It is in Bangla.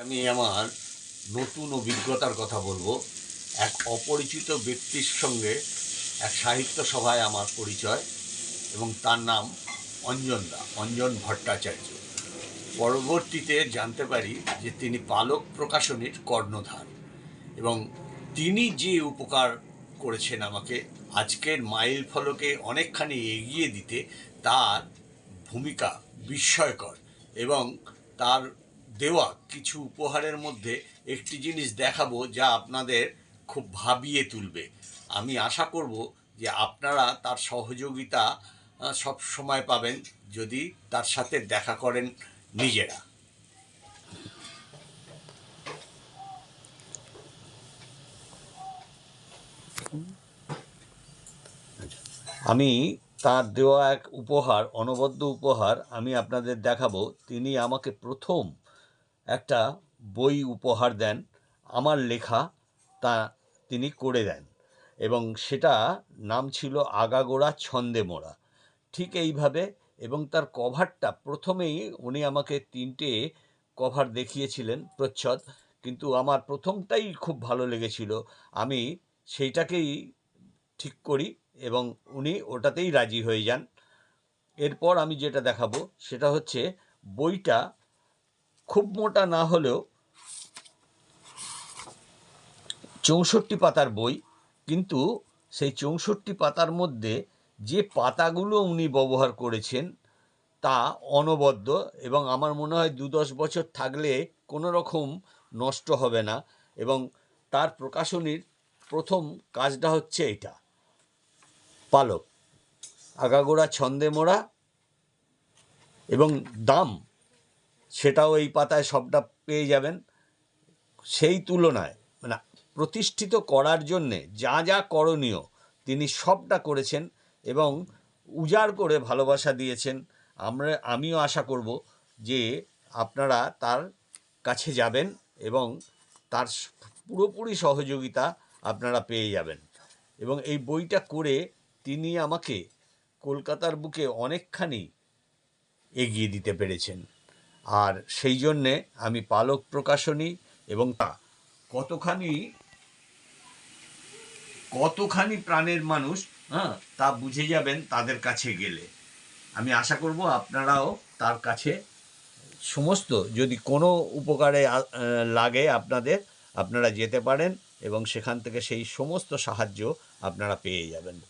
আমি আমার নতুন অভিজ্ঞতার কথা বলব। এক অপরিচিত ব্যক্তির সঙ্গে এক সাহিত্য সভায় আমার পরিচয় এবং তার নাম অঞ্জন দা, অঞ্জন ভট্টাচার্য। পরবর্তীতে জানতে পারি যে তিনি পালক প্রকাশনীর কর্ণধার এবং তিনি যে উপকার করেছেন আমাকে আজকের মাইল ফলকে অনেকখানি এগিয়ে দিতে, তার ভূমিকা বিস্ময়কর এবং তার দেওয়া কিছু উপহারের মধ্যে একটি জিনিস দেখাবো যা আপনাদের খুব ভাবিয়ে তুলবে। আমি আশা করব যে আপনারা তার সহযোগিতা সব সময় পাবেন যদি তার সাথে দেখা করেন নিজেরা। আমি তার দেওয়া এক উপহার, অনবদ্য উপহার আমি আপনাদের দেখাবো। তিনি আমাকে প্রথম একটা বই উপহার দেন, আমার লেখা তা তিনি করে দেন। এবং সেটা নাম ছিল আগাগোড়া ছন্দে মোড়া। ঠিক এইভাবে এবং তার কভারটা প্রথমেই উনি আমাকে তিনটে কভার দেখিয়েছিলেন প্রচ্ছদ, কিন্তু আমার প্রথমটাই খুব ভালো লেগেছিল। আমি সেইটাকেই ঠিক করি এবং উনি ওটাতেই রাজি হয়ে যান। এরপর আমি যেটা দেখাবো সেটা হচ্ছে বইটা খুব মোটা না হলেও চৌষট্টি পাতার বই, কিন্তু সেই চৌষট্টি পাতার মধ্যে যে পাতাগুলো উনি ব্যবহার করেছেন তা অনবদ্য এবং আমার মনে হয় দু দশ বছর থাকলে কোনো রকম নষ্ট হবে না এবং তার প্রকাশনীর প্রথম কাজটা হচ্ছে এটা। পালক, আগাগোড়া ছন্দে মোড়া এবং দাম সেটাও এই পাতায় সবটা পেয়ে যাবেন। সেই তুলনায় মানে প্রতিষ্ঠিত করার জন্যে যা যা করণীয় তিনি সবটা করেছেন এবং উজাড় করে ভালোবাসা দিয়েছেন। আমরা, আমিও আশা করব যে আপনারা তার কাছে যাবেন এবং তার পুরোপুরি সহযোগিতা আপনারা পেয়ে যাবেন। এবং এই বইটা করে তিনি আমাকে কলকাতার বুকে অনেকখানি এগিয়ে দিতে পেরেছেন। আর সেই জন্যে আমি পালক প্রকাশনী এবং তা কতখানি কতখানি প্রাণের মানুষ হ্যাঁ তা বুঝে যাবেন তাদের কাছে গেলে। আমি আশা করব আপনারাও তার কাছে সমস্ত, যদি কোনো উপকারে লাগে আপনাদের, আপনারা যেতে পারেন এবং সেখান থেকে সেই সমস্ত সাহায্য আপনারা পেয়ে যাবেন।